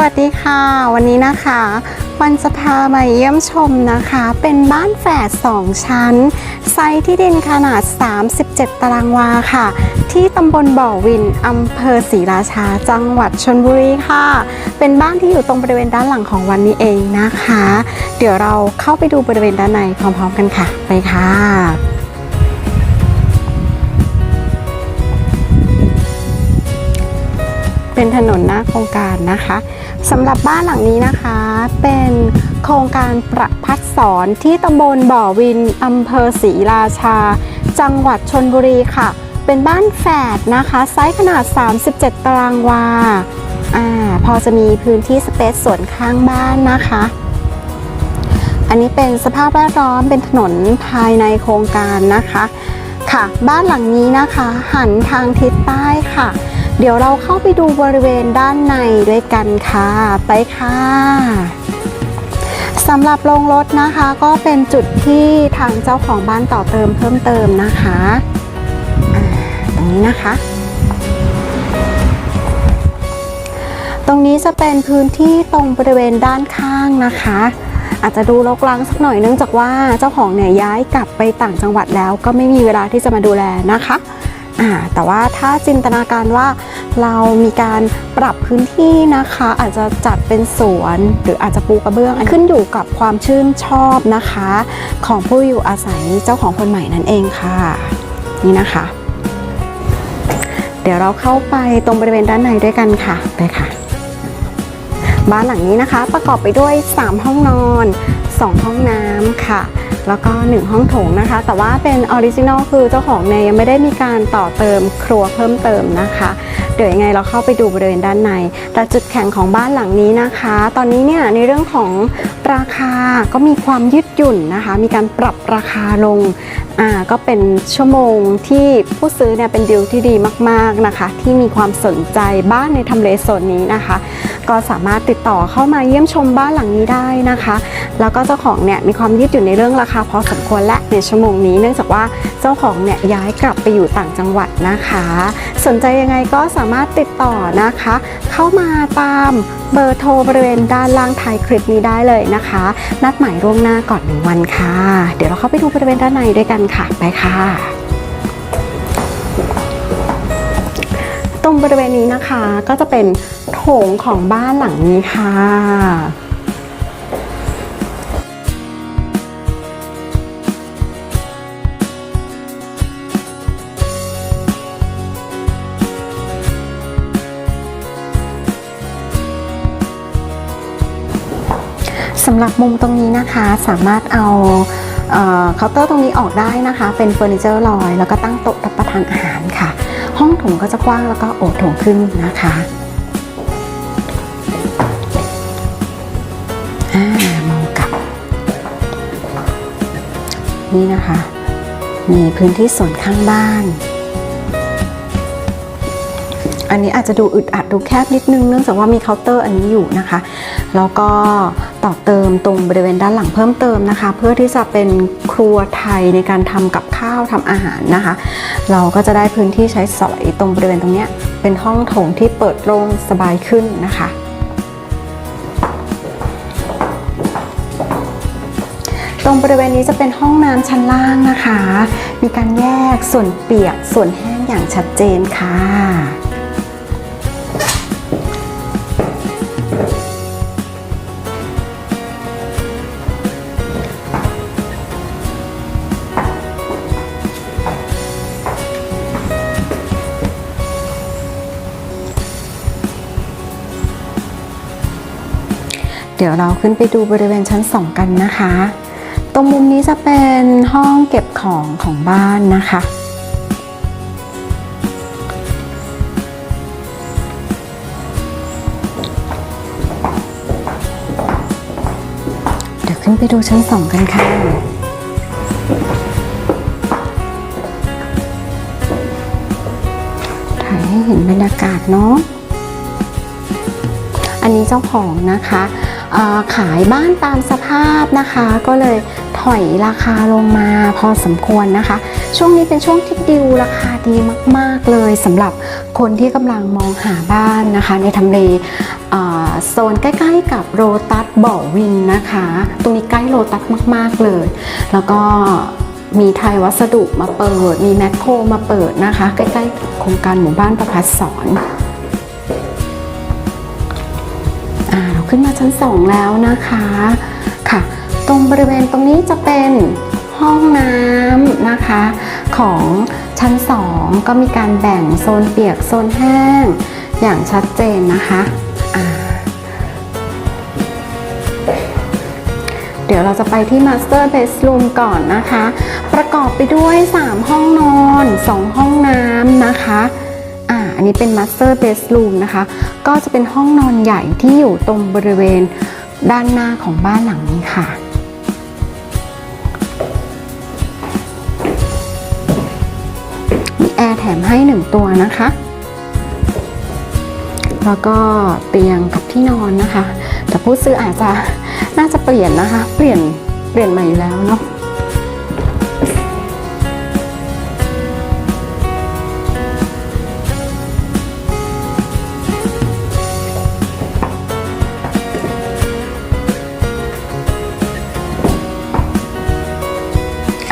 วัสดีค่ะ วันนี้นะคะวันจะพามาเยี่ยมชมนะคะ เป็นบ้านแฝด2 ชั้น ไซส์ที่ดินขนาด 37 ตารางวาค่ะ ที่ตำบลบ่อวินอำเภอศรีราชา จังหวัดชนบุรีค่ะ เป็นบ้านที่อยู่ตรงบริเวณด้านหลังของวันนี้เองนะคะ เดี๋ยวเราเข้าไปดูบริเวณด้านในพร้อมๆกันค่ะ ไปค่ะเป็นถนนหน้าโครงการนะคะ สำหรับบ้านหลังนี้นะคะ เป็นโครงการประพัดสอนที่ตำบลบ่อวินอำเภอศรีราชา จังหวัดชนบุรีค่ะ เป็นบ้านแฝดนะคะ ไซส์ขนาด 37 ตารางวาอ่าพอจะมีพื้นที่สเปซส่วนข้างบ้านนะคะ อันนี้เป็นสภาพแวดล้อมเป็นถนนภายในโครงการนะคะ ค่ะ บ้านหลังนี้นะคะ หันทางทิศใต้ค่ะ เดี๋ยวเราเข้าไปดูบริเวณด้านในด้วยกันค่ะ ไปค่ะสำหรับโรงรถนะคะก็เป็นจุดที่ทางเจ้าของบ้านต่อเติมเพิ่มเติมนะคะอ่าตรงนี้นะคะ ตรงนี้จะเป็นพื้นที่ตรงบริเวณด้านข้างนะคะ อาจจะดูรกรังสักหน่อยเนื่องจากว่าเจ้าของเนี่ยย้ายกลับไปต่างจังหวัดแล้ว ก็ไม่มีเวลาที่จะมาดูแลนะคะ แต่ว่าถ้าจินตนาการว่าเรามีการปรับพื้นที่นะคะ อาจจะจัดเป็นสวนหรืออาจจะปูกระเบื้องขึ้นอยู่กับความชื่นชอบนะคะ ของผู้อยู่อาศัยเจ้าของคนใหม่นั่นเองค่ะ นี่นะคะ เดี๋ยวเราเข้าไปตรงบริเวณด้านในด้วยกันค่ะไปค่ะ บ้านหลังนี้นะคะประกอบไปด้วย 3 ห้องนอน 2 ห้องน้ำค่ะ แล้วก็ 1 ห้องโถงนะคะ แต่ว่าเป็นออริจินอลคือเจ้าของเนี่ยยังไม่ได้มีการต่อเติมครัวเพิ่มเติมนะคะ เดี๋ยวยังไงเราเข้าไปดูบริเวณด้านใน แต่จุดแข็งของบ้านหลังนี้นะคะ ตอนนี้เนี่ยในเรื่องของราคาก็มีความยืดหยุ่นนะคะ มีการปรับราคาลงอ่าก็เป็นชั่วโมงที่ผู้ซื้อเนี่ยเป็นดีลที่ดีมากๆนะคะ ที่มีความสนใจบ้านในทำเลโซนนี้นะคะ ก็สามารถติดต่อเข้ามาเยี่ยมชมบ้านหลังนี้ได้นะคะ แล้วก็เจ้าของเนี่ยมีความยืดหยุ่นในเรื่องราคาพอสมควรและในชั่วโมงนี้ เนื่องจากว่าเจ้าของเนี่ยย้ายกลับไปอยู่ต่างจังหวัดนะคะ สนใจยังไงก็สามารถติดต่อนะคะ เข้ามาตามเบอร์โทรบริเวณด้านล่างท้ายคลิปนี้ได้เลยนะคะ นัดหมายล่วงหน้าก่อนหนึ่งวันค่ะ เดี๋ยวเราเข้าไปดูบริเวณด้านในด้วยกันค่ะไปค่ะตรงบริเวณนี้นะคะก็จะเป็นโถงของบ้านหลังนี้ค่ะำหรับมุมตรงนี้นะคะสามารถเอาเคาน์เตอร์ตรงนี้ออกได้นะคะ เป็นเฟอร์นิเจอร์ลอย แล้วก็ตั้งโต๊ะรับประทานอาหารค่ะ ห้องถงก็จะกว้างแล้วก็โอโถงขึ้นนะคะมองกลับ นี่นะคะ มีพื้นที่ส่วนข้างบ้าน อันนี้อาจจะดูอึดอัดดูแคบนิดนึงเนื่องจากว่ามีเคาน์เตอร์อันนี้อยู่นะคะ แล้วก็ ต่อเติมตรงบริเวณด้านหลังเพิ่มเติมนะคะ เพื่อที่จะเป็นครัวไทยในการทำกับข้าวทำอาหารนะคะ เราก็จะได้พื้นที่ใช้สอยตรงบริเวณตรงนี้เป็นห้องโถงที่เปิดโล่งสบายขึ้นนะคะตรงบริเวณนี้จะเป็นห้องน้ำชั้นล่างนะคะ มีการแยกส่วนเปียกส่วนแห้งอย่างชัดเจนค่ะ เดี๋ยวเราขึ้นไปดูบริเวณชั้น 2 กันนะคะ ตรงมุมนี้จะเป็นห้องเก็บของของบ้านนะคะ เดี๋ยวขึ้นไปดูชั้น 2 กันค่ะถ่ายให้เห็นบรรยากาศเนาะ อันนี้เจ้าของนะคะ ขายบ้านตามสภาพนะคะ ก็เลยถอยราคาลงมาพอสมควรนะคะ ช่วงนี้เป็นช่วงที่ดิวราคาดีมาก ๆ เลยสำหรับคนที่กำลังมองหาบ้านนะคะ ในทำเลโซนใกล้ ๆ กับโรตัสบ่อวินนะคะ ตรงนี้ใกล้โรตัสมาก ๆ เลย แล้วก็มีไทยวัสดุมาเปิด มีแมคโครมาเปิดนะคะ ใกล้ ๆ โครงการหมู่บ้านประพัฒสอน อ่าเราขึ้นมาชั้น2แล้วนะคะค่ะ ตรงบริเวณตรงนี้จะเป็นห้องน้ำนะคะ ของชั้น2ก็มีการแบ่งโซนเปียกโซนแห้ง อย่างชัดเจนนะคะเดี๋ยวเราจะไปที่ Master Bedroom ก่อนนะคะ ประกอบไปด้วย 3 ห้องนอน 2 ห้องน้ำนะคะ อันนี้เป็น Master Bedroom นะคะ ก็จะเป็นห้องนอนใหญ่ที่อยู่ตรงบริเวณด้านหน้าของบ้านหลังนี้ค่ะ มีแอร์แถมให้1ตัวนะคะ แล้วก็เตียงกับที่นอนนะคะ แต่ผู้ซื้ออาจจะน่าจะเปลี่ยนนะคะ เปลี่ยนเปลี่ยนใหม่แล้วเนาะ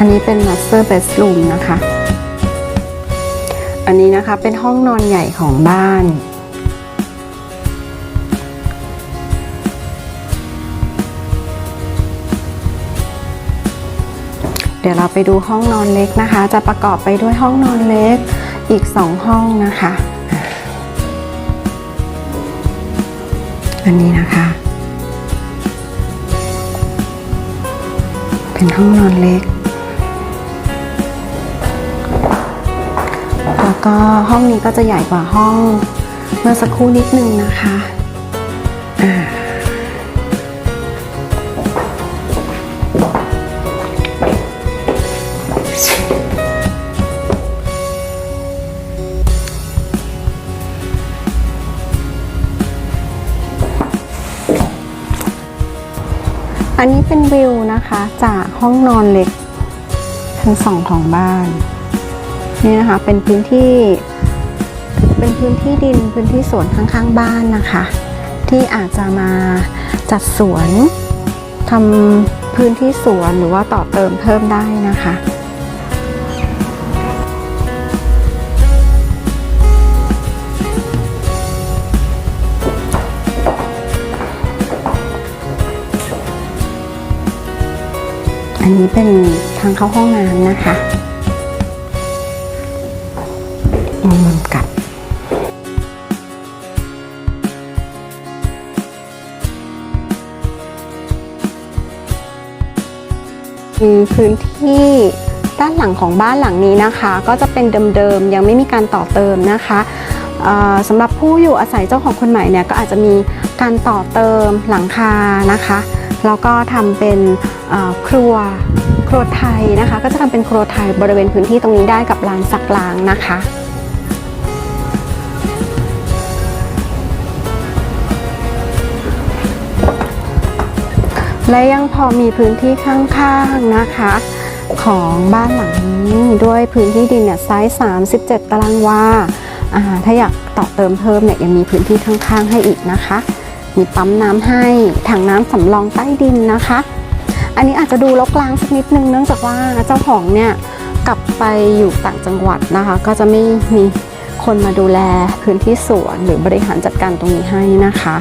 อันนี้เป็น master bedroom นะคะ อันนี้นะคะเป็นห้องนอนใหญ่ของบ้าน เดี๋ยวเราไปดูห้องนอนเล็กนะคะ จะประกอบไปด้วยห้องนอนเล็กอีก 2 ห้องนะคะ อันนี้นะคะ เป็นห้องนอนเล็ก ก็ห้องนี้ก็จะใหญ่กว่าห้องเมื่อสักครู่นิดนึงนะคะอ่าอันนี้เป็นวิวนะคะจากห้องนอนเล็กชั้นสองของบ้าน นี่นะคะเป็นพื้นที่เป็นพื้นที่ดินพื้นที่สวนข้างๆบ้านนะคะ ที่อาจจะมาจัดสวนทำพื้นที่สวนหรือว่าต่อเติมเพิ่มได้นะคะอันนี้เป็นทางเข้าห้องน้ำนะคะ กลับมีพื้นที่ด้านหลังของบ้านหลังนี้นะคะ ก็จะเป็นเดิมๆยังไม่มีการต่อเติมนะคะสำหรับผู้อยู่อาศัยเจ้าของคนใหม่เนี่ยก็อาจจะมีการต่อเติมหลังคานะคะแล้วก็ทำเป็นครัวครัวไทยนะคะ ก็จะทำเป็นครัวไทยบริเวณพื้นที่ตรงนี้ได้กับลานซักล้างนะคะ และยังพอมีพื้นที่ข้างๆนะคะ ของบ้านหลังนี้ด้วยพื้นที่ดินเนี่ยไซส์37 ตารางวาอ่าถ้าอยากต่อเติมเพิ่มเนี่ยยังมีพื้นที่ข้างๆให้อีกนะคะ มีปั๊มน้ำให้ถังน้ำสำรองใต้ดินนะคะ อันนี้อาจจะดูรกร้างสักนิดนึงเนื่องจากว่าเจ้าของเนี่ยกลับไปอยู่ต่างจังหวัดนะคะ ก็จะไม่มีคนมาดูแลพื้นที่สวนหรือบริหารจัดการตรงนี้ให้นะคะ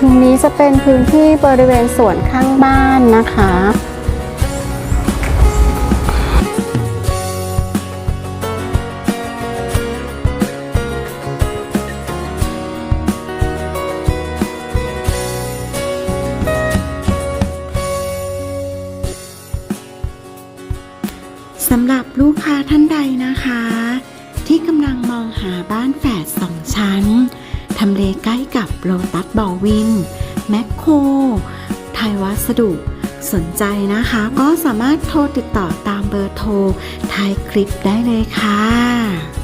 ตรงนี้จะเป็นพื้นที่บริเวณสวนข้างบ้านนะคะ สำหรับลูกค้าท่านใดนะคะ ที่กำลังมองหาบ้านแฝดสองชั้น ทำเลใกล้กับโลตัสบอวิน แมคโคร ไทยวัสดุ สนใจนะคะ ก็สามารถโทรติดต่อตามเบอร์โทรท้ายคลิปได้เลยค่ะ